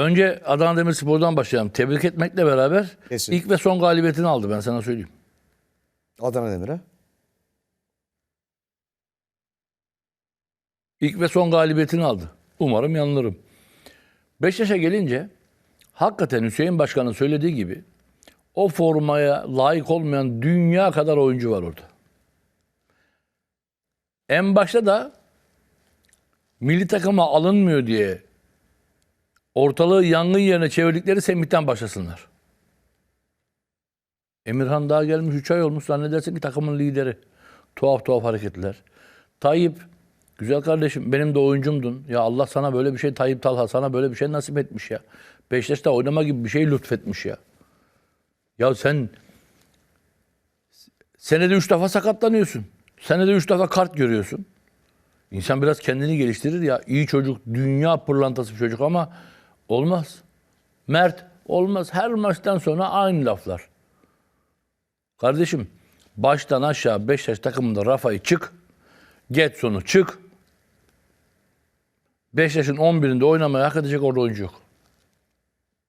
Önce Adana Demirspor'dan başlayalım. Tebrik etmekle beraber Kesin. ilk ve son galibiyetini aldı ben sana söyleyeyim. Adana Demir'e. İlk ve son galibiyetini aldı. Umarım yanılırım. Beşiktaş'a gelince hakikaten Hüseyin Başkan'ın söylediği gibi o formaya layık olmayan dünya kadar oyuncu var orada. En başta da milli takıma alınmıyor diye ortalığı yangın yerine çevirdikleri Semih'ten başlasınlar. Emirhan daha gelmiş 3 ay olmuş zannedersin ki takımın lideri. Tuhaf tuhaf hareketler. Tayyip güzel kardeşim benim de oyuncumdun. Ya Allah sana böyle bir şey Tayyip Talha sana böyle bir şey nasip etmiş ya. Beşiktaş'ta oynama gibi bir şey lütfetmiş ya. Ya sen senede 3 defa sakatlanıyorsun. Senede 3 defa kart görüyorsun. İnsan biraz kendini geliştirir ya. İyi çocuk, dünya pırlantası bir çocuk ama olmaz. Mert olmaz. Her maçtan sonra aynı laflar. Kardeşim baştan aşağı Beşiktaş takımında Rafa'yı çık. Getson'u çık. Beşiktaş'ın 11'inde oynamaya hak edecek orada oyuncu yok.